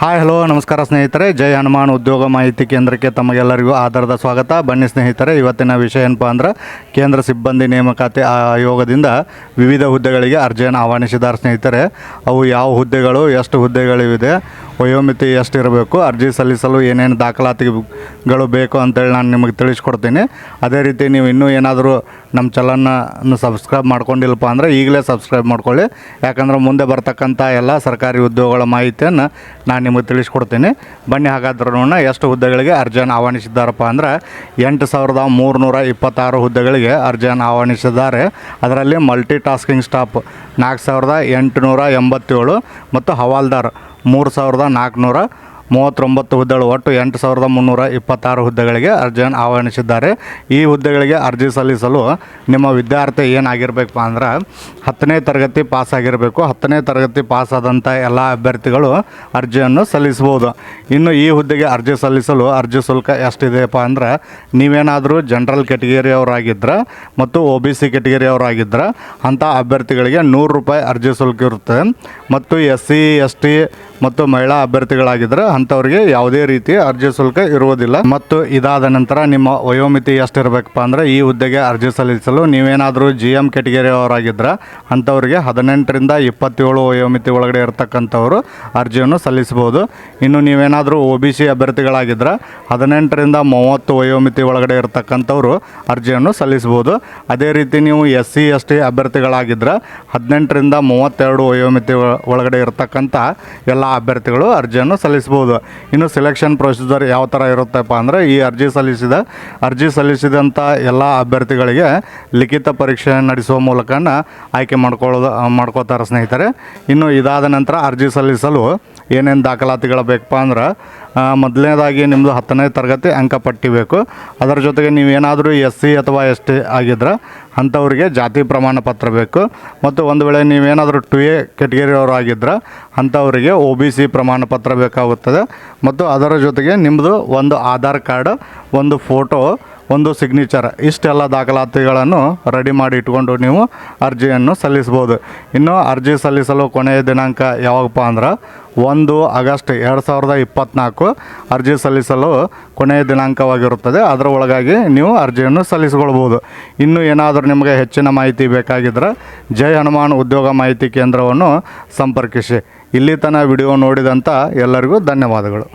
Hi, hello, ನಮಸ್ಕಾರ ಸ್ನೇಹಿತರೆ. ಜೈ ಹನುಮಾನ್ ಉದ್ಯೋಗ ಮಾಹಿತಿ ಕೇಂದ್ರಕ್ಕೆ ತಮಗೆಲ್ಲರಿಗೂ ಆಧಾರದ ಸ್ವಾಗತ. ಬನ್ನಿ ಸ್ನೇಹಿತರೆ, ಇವತ್ತಿನ ವಿಷಯ ಏನಪ್ಪ ಅಂದ್ರೆ, ಕೇಂದ್ರ ಸಿಬ್ಬಂದಿ ನೇಮಕಾತಿ ಆಯೋಗದಿಂದ ವಿವಿಧ ಹುದ್ದೆಗಳಿಗೆ ಅರ್ಜಿಯನ್ನು ಆಹ್ವಾನಿಸಿದ್ದಾರೆ ಸ್ನೇಹಿತರೆ. ಅವು ಯಾವ ಹುದ್ದೆಗಳು, ಎಷ್ಟು ಹುದ್ದೆಗಳಿವೆ, ವಯೋಮಿತಿ ಎಷ್ಟು ಇರಬೇಕು ಅರ್ಜಿ ಸಲ್ಲಿಸಲು ಏನೇನು ದಾಖಲಾತಿಗಳು ಬೇಕು ಅಂತೇಳಿ ನಾನು ನಿಮಗೆ ತಿಳಿಸ್ಕೊಡ್ತೀನಿ. ಅದೇ ರೀತಿ ನೀವು ಇನ್ನೂ ಏನಾದರೂ ನಮ್ಮ ಚಾನಲ್ನ ಸಬ್ಸ್ಕ್ರೈಬ್ ಮಾಡ್ಕೊಂಡಿಲ್ಲಪ್ಪ ಅಂದರೆ ಈಗಲೇ ಸಬ್ಸ್ಕ್ರೈಬ್ ಮಾಡ್ಕೊಳ್ಳಿ. ಯಾಕಂದ್ರೆ ಮುಂದೆ ಬರ್ತಕ್ಕಂಥ ಎಲ್ಲ ಸರ್ಕಾರಿ ಉದ್ಯೋಗಗಳ ಮಾಹಿತಿಯನ್ನು ನಾನು ನಿಮಗೆ ತಿಳಿಸ್ಕೊಡ್ತೀನಿ. ಬನ್ನಿ ಹಾಗಾದ್ರೆ ಎಷ್ಟು ಹುದ್ದೆಗಳಿಗೆ ಅರ್ಜಿಯನ್ನು ಆಹ್ವಾನಿಸಿದ್ದಾರಪ್ಪ ಅಂದ್ರೆ ಎಂಟು ಸಾವಿರದ ಮೂರುನೂರ ಇಪ್ಪತ್ತಾರು ಹುದ್ದೆಗಳಿಗೆ ಅರ್ಜಿಯನ್ನು ಆಹ್ವಾನಿಸಿದ್ದಾರೆ. ಅದರಲ್ಲಿ ಮಲ್ಟಿ ಟಾಸ್ಕಿಂಗ್ ಸ್ಟಾಫ್ ನಾಲ್ಕು ಸಾವಿರದ ಎಂಟುನೂರ ಎಂಬತ್ತೇಳು ಮತ್ತು ಹವಾಲ್ದಾರ್ ಮೂರು ಸಾವಿರದ ನಾಲ್ಕುನೂರ ಮೂವತ್ತೊಂಬತ್ತು ಹುದ್ದೆಗಳು ಒಟ್ಟು ಎಂಟು ಸಾವಿರದ ಮುನ್ನೂರ ಇಪ್ಪತ್ತಾರು ಹುದ್ದೆಗಳಿಗೆ ಅರ್ಜಿಯನ್ನು ಆಹ್ವಾನಿಸಿದ್ದಾರೆ. ಈ ಹುದ್ದೆಗಳಿಗೆ ಅರ್ಜಿ ಸಲ್ಲಿಸಲು ನಿಮ್ಮ ವಿದ್ಯಾರ್ಥಿ ಏನಾಗಿರಬೇಕು ಅಂದ್ರೆ ಹತ್ತನೇ ತರಗತಿ ಪಾಸ್ ಆಗಿರಬೇಕು ಹತ್ತನೇ ತರಗತಿ ಪಾಸ್ ಆದಂಥ ಎಲ್ಲ ಅಭ್ಯರ್ಥಿಗಳು ಅರ್ಜಿಯನ್ನು ಸಲ್ಲಿಸ್ಬೋದು ಇನ್ನು ಈ ಹುದ್ದೆಗೆ ಅರ್ಜಿ ಸಲ್ಲಿಸಲು ಅರ್ಜಿ ಶುಲ್ಕ ಎಷ್ಟಿದೆಯಪ್ಪ ಅಂದ್ರೆ ನೀವೇನಾದರೂ ಜನರಲ್ ಕೆಟಗರಿಯವರಾಗಿದ್ದರೆ ಮತ್ತು ಒ ಬಿ ಸಿ ಕೆಟಗರಿಯವರಾಗಿದ್ದರೆ ಅಂಥ ಅಭ್ಯರ್ಥಿಗಳಿಗೆ ನೂರು ರೂಪಾಯಿ ಅರ್ಜಿ ಶುಲ್ಕ ಇರುತ್ತೆ. ಮತ್ತು ಎಸ್ ಸಿ, ಎಸ್ ಟಿ ಮತ್ತು ಮಹಿಳಾ ಅಭ್ಯರ್ಥಿಗಳಾಗಿದ್ದರೆ ಅಂಥವ್ರಿಗೆ ಯಾವುದೇ ರೀತಿಯ ಅರ್ಜಿ ಶುಲ್ಕ ಇರುವುದಿಲ್ಲ. ಮತ್ತು ಇದಾದ ನಂತರ ನಿಮ್ಮ ವಯೋಮಿತಿ ಎಷ್ಟಿರಬೇಕಪ್ಪ ಅಂದರೆ ಈ ಹುದ್ದೆಗೆ ಅರ್ಜಿ ಸಲ್ಲಿಸಲು ನೀವೇನಾದರೂ ಜಿ ಎಂ ಕೆಟಗರಿಯವರಾಗಿದ್ದರೆ ಅಂಥವರಿಗೆ ಹದಿನೆಂಟರಿಂದ ಇಪ್ಪತ್ತೇಳು ವಯೋಮಿತಿ ಒಳಗಡೆ ಇರತಕ್ಕಂಥವರು ಅರ್ಜಿಯನ್ನು ಸಲ್ಲಿಸಬಹುದು. ಇನ್ನು ನೀವೇನಾದರೂ ಒ ಬಿ ಸಿ ಅಭ್ಯರ್ಥಿಗಳಾಗಿದ್ದರೆ ಹದಿನೆಂಟರಿಂದ ಮೂವತ್ತು ವಯೋಮಿತಿ ಒಳಗಡೆ ಇರತಕ್ಕಂಥವರು ಅರ್ಜಿಯನ್ನು ಸಲ್ಲಿಸಬಹುದು. ಅದೇ ರೀತಿ ನೀವು ಎಸ್ ಸಿ ಎಸ್ ಟಿ ಅಭ್ಯರ್ಥಿಗಳಾಗಿದ್ದರೆ ಹದಿನೆಂಟರಿಂದ ಮೂವತ್ತೆರಡು ವಯೋಮಿತಿ ಒಳಗಡೆ ಇರತಕ್ಕಂಥ ಎಲ್ಲ ಅಭ್ಯರ್ಥಿಗಳು ಅರ್ಜಿಯನ್ನು ಸಲ್ಲಿಸ್ಬೋದು ಇನ್ನು ಸೆಲೆಕ್ಷನ್ ಪ್ರೊಸೀಜರ್ ಯಾವ ಥರ ಇರುತ್ತಪ್ಪ ಅಂದರೆ ಈ ಅರ್ಜಿ ಸಲ್ಲಿಸಿದ, ಅರ್ಜಿ ಸಲ್ಲಿಸಿದಂಥ ಎಲ್ಲ ಅಭ್ಯರ್ಥಿಗಳಿಗೆ ಲಿಖಿತ ಪರೀಕ್ಷೆ ನಡೆಸುವ ಮೂಲಕನ ಆಯ್ಕೆ ಮಾಡ್ಕೊಳ್ಳೋದು, ಮಾಡ್ಕೋತಾರೆ ಸ್ನೇಹಿತರೆ. ಇನ್ನು ಇದಾದ ನಂತರ ಅರ್ಜಿ ಸಲ್ಲಿಸಲು ಏನೇನು ದಾಖಲಾತಿಗಳು ಬೇಕಪ್ಪ ಅಂದ್ರೆ ಮೊದಲನೇದಾಗಿ ನಿಮ್ಮದು ಹತ್ತನೇ ತರಗತಿ ಅಂಕಪಟ್ಟಿ ಬೇಕು. ಅದರ ಜೊತೆಗೆ ನೀವೇನಾದರೂ ಎಸ್ ಸಿ ಅಥವಾ ಎಸ್ ಟಿ ಆಗಿದ್ರೆ ಅಂಥವ್ರಿಗೆ ಜಾತಿ ಪ್ರಮಾಣ ಪತ್ರ ಬೇಕು. ಮತ್ತು ಒಂದು ವೇಳೆ ನೀವೇನಾದರೂ ಟು ಎ ಕೆಟಗರಿಯವರು ಆಗಿದ್ರೆ ಅಂಥವರಿಗೆ ಒ ಬಿ ಸಿ ಪ್ರಮಾಣ ಪತ್ರ ಬೇಕಾಗುತ್ತದೆ. ಮತ್ತು ಅದರ ಜೊತೆಗೆ ನಿಮ್ಮದು ಒಂದು ಆಧಾರ್ ಕಾರ್ಡ್, ಒಂದು ಫೋಟೋ ಒಂದು ಸಿಗ್ನೇಚರ್ ಇಷ್ಟೆಲ್ಲ ದಾಖಲಾತಿಗಳನ್ನು ರೆಡಿ ಮಾಡಿ ಇಟ್ಕೊಂಡು ನೀವು ಅರ್ಜಿಯನ್ನು ಸಲ್ಲಿಸ್ಬೋದು. ಇನ್ನು ಅರ್ಜಿ ಸಲ್ಲಿಸಲು ಕೊನೆಯ ದಿನಾಂಕ ಯಾವಾಗಪ್ಪ ಅಂದ್ರೆ ಒಂದು ಆಗಸ್ಟ್ ಎರಡು ಸಾವಿರದ ಇಪ್ಪತ್ತ್ನಾಲ್ಕು ಅರ್ಜಿ ಸಲ್ಲಿಸಲು ಕೊನೆಯ ದಿನಾಂಕವಾಗಿರುತ್ತದೆ. ಅದರ ಒಳಗಾಗಿ ನೀವು ಅರ್ಜಿಯನ್ನು ಸಲ್ಲಿಸಿಕೊಳ್ಬೋದು. ಇನ್ನು ಏನಾದರೂ ನಿಮಗೆ ಹೆಚ್ಚಿನ ಮಾಹಿತಿ ಬೇಕಾಗಿದ್ದರೆ ಜೈ ಹನುಮಾನ್ ಉದ್ಯೋಗ ಮಾಹಿತಿ ಕೇಂದ್ರವನ್ನು ಸಂಪರ್ಕಿಸಿ. ಇಲ್ಲಿ ತನಕ ವಿಡಿಯೋ ನೋಡಿದಂಥ ಎಲ್ಲರಿಗೂ ಧನ್ಯವಾದಗಳು.